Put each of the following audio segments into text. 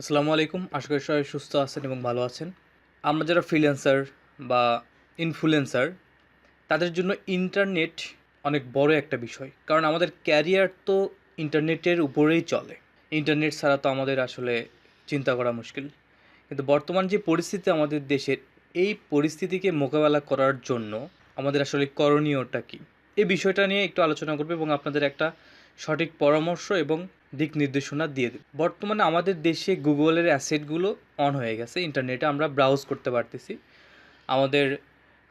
আসসালামু আলাইকুম। আশা করি সবাই সুস্থ আছেন এবং ভালো আছেন। আমরা যারা ফ্রিল্যান্সার বা ইনফ্লুয়েন্সার তাদের জন্য ইন্টারনেট অনেক বড় একটা বিষয়। কারণ আমাদের ক্যারিয়ার তো ইন্টারনেটের উপরেই চলে। ইন্টারনেট ছাড়া তো আমাদের আসলে চিন্তা করা মুশকিল। কিন্তু বর্তমান যে পরিস্থিতি আমাদের দেশের, এই পরিস্থিতিকে মোকাবেলা করার জন্য আমাদের আসলে করণীয়টা কী? এই বিষয়টা নিয়ে একটু আলোচনা করবে এবং আপনাদের একটা সঠিক পরামর্শ এবং দিক নির্দেশনা দিয়ে দেবে বর্তমানে আমাদের দেশে গুগলের অ্যাসেটগুলো অন হয়ে গেছে, ইন্টারনেটে আমরা ব্রাউজ করতে পারতেছি। আমাদের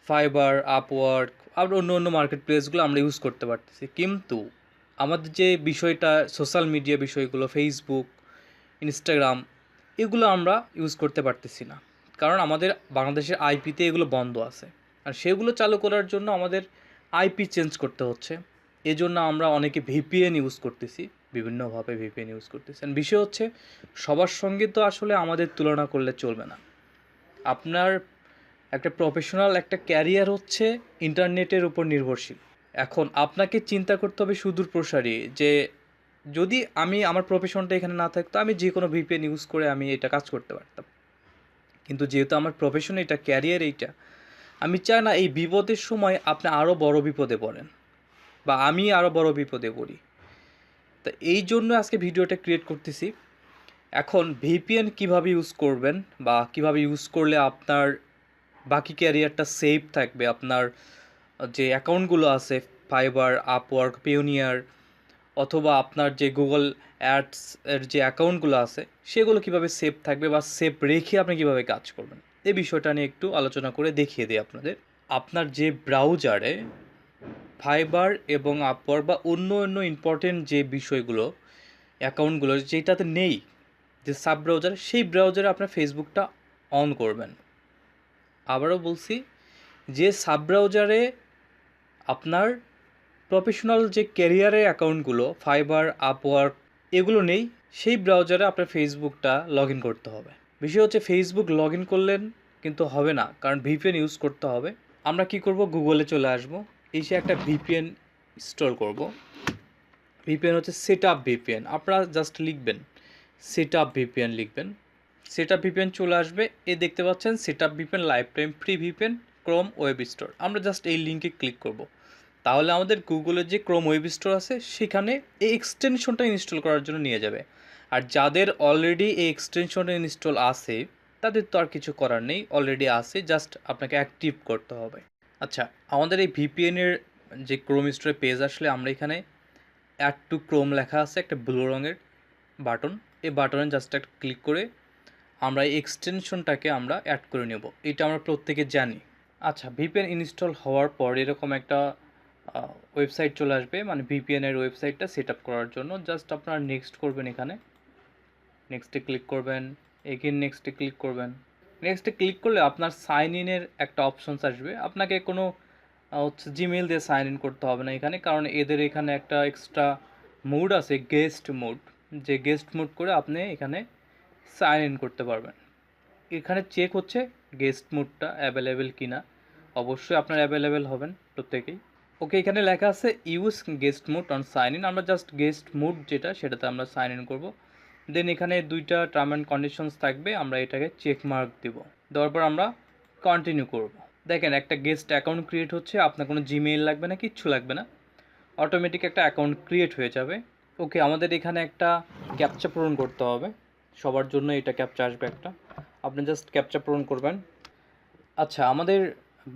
ফাইবার, আপওয়ার্ক আর অন্য অন্য মার্কেট প্লেসগুলো আমরা ইউজ করতে পারতেছি। কিন্তু আমাদের যে বিষয়টা, সোশ্যাল মিডিয়া বিষয়গুলো, ফেসবুক, ইনস্টাগ্রাম, এগুলো আমরা ইউজ করতে পারতেছি না। কারণ আমাদের বাংলাদেশের আইপিতে এগুলো বন্ধ আছে। আর সেগুলো চালু করার জন্য আমাদের আইপি চেঞ্জ করতে হচ্ছে। এজন্য আমরা অনেকে ভিপিএন ইউজ করতেছি। বিভিন্নভাবে ভিপিএন ইউজ করতেছেন। বিষয় হচ্ছে, সবার সঙ্গে তো আসলে আমাদের তুলনা করলে চলবে না। আপনার একটা প্রফেশনাল একটা ক্যারিয়ার হচ্ছে ইন্টারনেটের উপর নির্ভরশীল। এখন আপনাকে চিন্তা করতে হবে সুদূর প্রসারী যে, যদি আমি আমার প্রফেশনটা এখানে না থাকতো, আমি যে কোনো ভিপিএন ইউজ করে আমি এটা কাজ করতে পারতাম। কিন্তু যেহেতু আমার প্রফেশন এটা ক্যারিয়ার এইটা, আমি চাই না এই বিপদের সময় আপনি আরও বড় বিপদে পড়েন। বা আমি আরও বড় বিপদে পড়ি। তা এই জন্য আজকে ভিডিওটা ক্রিয়েট করতেছি। এখন ভিপিএন কীভাবে ইউজ করবেন বা কীভাবে ইউজ করলে আপনার বাকি ক্যারিয়ারটা সেফ থাকবে, আপনার যে অ্যাকাউন্টগুলো আছে ফাইবার আপওয়ার্ক পিওনিয়ার অথবা আপনার যে গুগল অ্যাডস এর যে অ্যাকাউন্টগুলো আছে, সেগুলো কীভাবে সেফ থাকবে বা সেফ রেখে আপনি কীভাবে কাজ করবেন এই বিষয়টা নিয়ে একটু আলোচনা করে দেখিয়ে দিই আপনাদের। আপনার যে ব্রাউজারে ফাইবার এবং আপওয়ার বা অন্য অন্য ইম্পর্টেন্ট যে বিষয়গুলো, অ্যাকাউন্টগুলো যেটাতে নেই, যে সাব ব্রাউজার সেই ব্রাউজারে আপনার ফেসবুকটা অন করবেন। আবারও বলছি, যে সাব ব্রাউজারে আপনার প্রফেশনাল যে ক্যারিয়ারের অ্যাকাউন্টগুলো, ফাইবার আপওয়ার্ক এগুলো নেই, সেই ব্রাউজারে আপনার ফেসবুকটা লগ করতে হবে। বিষয় হচ্ছে ফেসবুক লগ করলেন, কিন্তু হবে না, কারণ ভিপিএন ইউজ করতে হবে। আমরা কি করব? গুগলে চলে আসব। এসে একটা ভিপিএন ইনস্টল করব। ভিপিএন হচ্ছে সেট আপ ভিপিএন আপনারা জাস্ট লিখবেন সেট আপ ভিপিএন লিখবেন। সেট আপ ভিপিএন চলে আসবে। এ দেখতে পাচ্ছেন set up VPN lifetime free VPN Chrome web store আমরা জাস্ট এই লিঙ্কে ক্লিক করব। তাহলে আমাদের গুগলের যে ক্রোম ওয়েব স্টোর আছে, সেখানে এই এক্সটেনশনটা ইনস্টল করার জন্য নিয়ে যাবে। আর যাদের অলরেডি এই এক্সটেনশনটা ইনস্টল আছে, তাদের তো আর কিছু করার নেই। অলরেডি আছে জাস্ট আপনাকে অ্যাক্টিভ করতে হবে। আচ্ছা আমাদের এই ভিপিএনের যে ক্রোম স্টোরে পেজ আসলে আমরা এখানে অ্যাড টু ক্রোম লেখা আছে একটা ব্লু রঙের বাটন এই বাটনে জাস্ট একটা ক্লিক করে আমরা এই এক্সটেনশনটাকে আমরা অ্যাড করে নেব। এটা আমরা প্রত্যেকে জানি। আচ্ছা ভিপিএন ইনস্টল হওয়ার পর এরকম একটা ওয়েবসাইট চলে আসবে। মানে ভিপিএনের ওয়েবসাইটটা সেট আপ করার জন্য। জাস্ট আপনারা নেক্সট করবেন এখানে। নেক্সটে ক্লিক করবেন। এগেন নেক্সটে ক্লিক করবেন। নেক্সটে ক্লিক করলে আপনার সাইন ইনের একটা অপশনস আসবে। আপনাকে কোনো হচ্ছে জিমেল দিয়ে সাইন ইন করতে হবে না এখানে, কারণ এদের এখানে একটা এক্সট্রা মুড আছে গেস্ট মুড যে গেস্ট মুড করে আপনি এখানে সাইন ইন করতে পারবেন। এখানে চেক হচ্ছে গেস্ট মুডটা অ্যাভেলেবেল কিনা। অবশ্যই আপনার অ্যাভেলেবেল হবেন প্রত্যেকেই। ওকে এখানে লেখা আছে use guest mode on sign in আমরা জাস্ট গেস্ট মুড যেটা, সেটাতে আমরা সাইন ইন করব। দেন এখানে দুইটা টার্ম অ্যান্ড কন্ডিশনস থাকবে, আমরা এটাকে চেক মার্ক দেব। দেওয়ার পর আমরা কন্টিনিউ করব। দেখেন, একটা গেস্ট অ্যাকাউন্ট ক্রিয়েট হচ্ছে, আপনার কোনো জিমেইল লাগবে না, কিচ্ছু লাগবে না। অটোমেটিক একটা অ্যাকাউন্ট ক্রিয়েট হয়ে যাবে। ওকে আমাদের এখানে একটা ক্যাপচা পূরণ করতে হবে। সবার জন্য এটা ক্যাপচা আসবে একটা। আপনি জাস্ট ক্যাপচা পূরণ করবেন। আচ্ছা আমাদের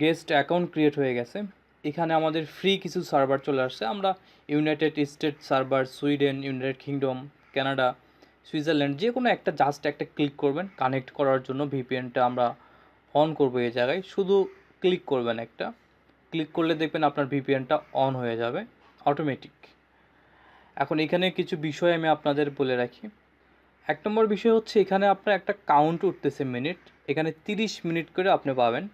গেস্ট অ্যাকাউন্ট ক্রিয়েট হয়ে গেছে। এখানে আমাদের ফ্রি কিছু সার্ভার চলে আসছে। আমরা United State server Sweden United Kingdom Canada Switzerland, যে কোনো একটা জাস্ট একটা ক্লিক করবেন কানেক্ট করার জন্য ভিপিএনটা আমরা অন করব এই জায়গায়। শুধু ক্লিক করবেন একটা। ক্লিক করলে দেখবেন আপনার ভিপিএনটা অন হয়ে যাবে অটোমেটিক এখন এখানে কিছু বিষয় আমি আপনাদের বলে রাখি। এক নম্বর বিষয় হচ্ছে এখানে আপনার একটা কাউন্ট উঠতেছে মিনিট এখানে তিরিশ মিনিট করে আপনি পাবেন।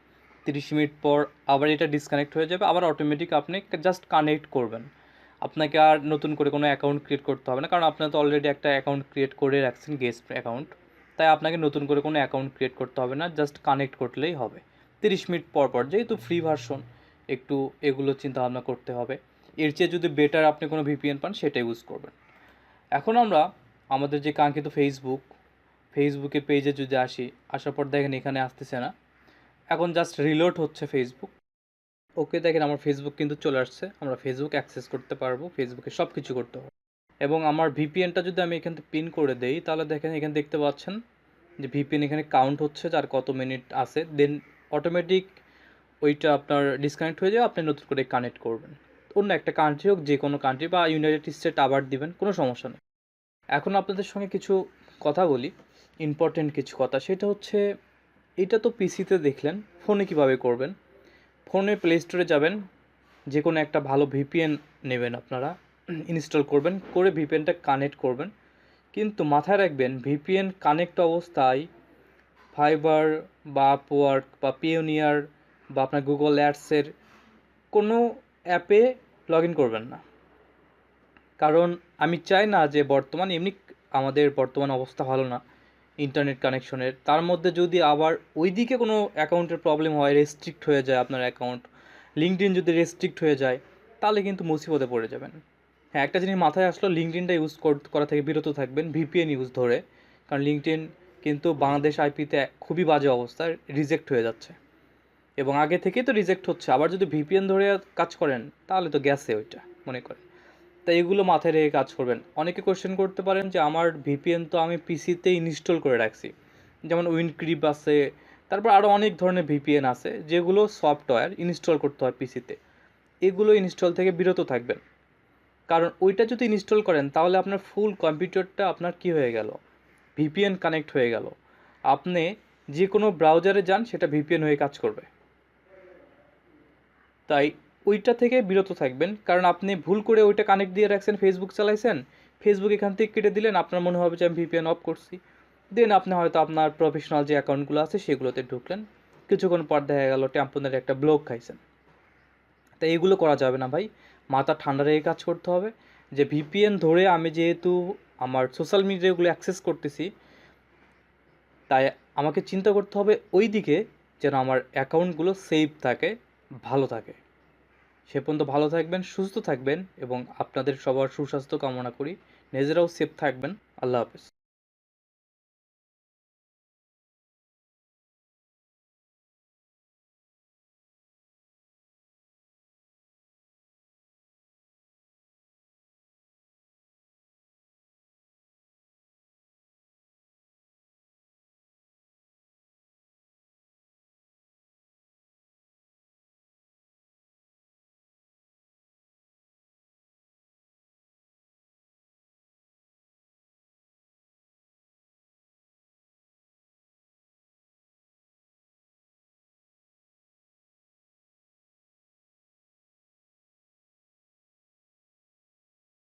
তিরিশ মিনিট পর আবার এটা ডিসকানেক্ট হয়ে যাবে, আবার অটোমেটিক আপনি জাস্ট কানেক্ট করবেন। আপনাকে আর নতুন করে কোনো অ্যাকাউন্ট ক্রিয়েট করতে হবে না, কারণ আপনার তো অলরেডি একটা অ্যাকাউন্ট ক্রিয়েট করে রাখছেন গেস্ট অ্যাকাউন্ট তাই আপনাকে নতুন করে কোনো অ্যাকাউন্ট ক্রিয়েট করতে হবে না জাস্ট কানেক্ট করলেই হবে। তিরিশ মিনিট পর পর, যেহেতু ফ্রি ভার্সন একটু এগুলো চিন্তা ভাবনা করতে হবে। এর চেয়ে যদি বেটার আপনি কোনো ভিপিএন পান সেটা ইউজ করবেন। এখন আমরা আমাদের যে কাঙ্ক্ষিত ফেসবুক ফেসবুকে পেজে যদি আসি, আসার পর দেখেন এখানে আসতেছে না। এখন জাস্ট রিলোড হচ্ছে ফেসবুক ওকে দেখেন আমার ফেসবুক কিন্তু চলে আসছে। আমরা ফেসবুক অ্যাক্সেস করতে পারব ফেসবুকে সব কিছু করতে হবে এবং আমার ভিপিএনটা যদি আমি এখান থেকে পিন করে দেই, তাহলে দেখেন এখানে দেখতে পাচ্ছেন যে ভিপিএন এখানে কাউন্ট হচ্ছে যার কত মিনিট আছে। দেন অটোমেটিক ওইটা আপনার ডিসকানেক্ট হয়ে যাবে, আপনি নতুন করে কানেক্ট করবেন। অন্য একটা কান্ট্রি হোক, যে কোনো কান্ট্রি বা ইউনাইটেড স্টেট আবার দিবেন, কোনো সমস্যা নেই। এখন আপনাদের সঙ্গে কিছু কথা বলি ইম্পর্টেন্ট কিছু কথা। সেটা হচ্ছে, এটা তো পিসিতে দেখলেন ফোনে কীভাবে করবেন? ফোনে প্লে স্টোরে যাবেন যে কোনো একটা ভালো ভিপিএন নেবেন আপনারা ইনস্টল করবেন, করে ভিপিএনটা কানেক্ট করবেন। কিন্তু মাথায় রাখবেন ভিপিএন কানেক্ট অবস্থায় ফাইবার বা আপওয়ার্ক বা পিওনিয়ার বা আপনার গুগল অ্যাডসের কোনো অ্যাপে লগ ইন করবেন না। কারণ আমি চাই না যে বর্তমান, এমনি আমাদের বর্তমান অবস্থা ভালো না। ইন্টারনেট কানেকশনের তার মধ্যে যদি আবার ওই দিকে কোনো অ্যাকাউন্টের প্রবলেম হয় রেস্ট্রিক্ট হয়ে যায় আপনার অ্যাকাউন্ট লিঙ্কডিন যদি রেস্ট্রিক্ট হয়ে যায়, তাহলে কিন্তু মুসিবতে পড়ে যাবেন। হ্যাঁ একটা জিনিস মাথায় আসলো লিঙ্কডিনটা ইউজ করা থেকে বিরত থাকবেন ভিপিএন ইউজ ধরে। কারণ লিঙ্কডিন কিন্তু বাংলাদেশ আইপিতে খুবই বাজে অবস্থায় রিজেক্ট হয়ে যাচ্ছে। এবং আগে থেকেই তো রিজেক্ট হচ্ছে। আবার যদি ভিপিএন ধরে কাজ করেন, তাহলে তো গেছে ওইটা, মনে করেন। তাই এগুলো মাথায় রেখে কাজ করবেন। অনেকে কোশ্চেন করতে পারেন যে, আমার ভিপিএন তো আমি পিসিতে ইনস্টল করে রাখছি। যেমন উইনক্রিপ আছে, তারপর আরও অনেক ধরনের ভিপিএন আছে, যেগুলো সফটওয়্যার ইনস্টল করতে হয় পিসিতে এগুলো ইনস্টল থেকে বিরত থাকবেন। কারণ ওইটা যদি ইনস্টল করেন, তাহলে আপনার ফুল কম্পিউটারটা আপনার কি হয়ে গেল? ভিপিএন কানেক্ট হয়ে গেল। আপনি যে কোনো ব্রাউজারে যান, সেটা ভিপিএন হয়ে কাজ করবে। তাই ওইটা থেকে বিরত থাকবেন। কারণ আপনি ভুল করে ওইটা কানেক্ট দিয়ে রাখছেন ফেসবুক চালাইছেন ফেসবুক এখান থেকে কেটে দিলেন, আপনার মনে হবে যে আমি ভিপিএন অফ করছি। দেন আপনি হয়তো আপনার প্রফেশনাল যে অ্যাকাউন্টগুলো আছে সেগুলোতে ঢুকলেন। কিছুক্ষণ পর দেখা গেল ট্যাম্পনের একটা ব্লক খাইছেন। তাই এগুলো করা যাবে না ভাই। মাথা ঠান্ডা রেখে কাজ করতে হবে। যে ভিপিএন ধরে আমি যেহেতু আমার সোশ্যাল মিডিয়াগুলো অ্যাক্সেস করতেছি, তাই আমাকে চিন্তা করতে হবে ওই দিকে যেন আমার অ্যাকাউন্টগুলো সেভ থাকে, ভালো থাকে। সে পর্যন্ত ভালো থাকবেন, সুস্থ থাকবেন এবং আপনাদের সবার সুস্বাস্থ্য কামনা করি। নিজেরাও সেফ থাকবেন। আল্লাহ হাফেজ।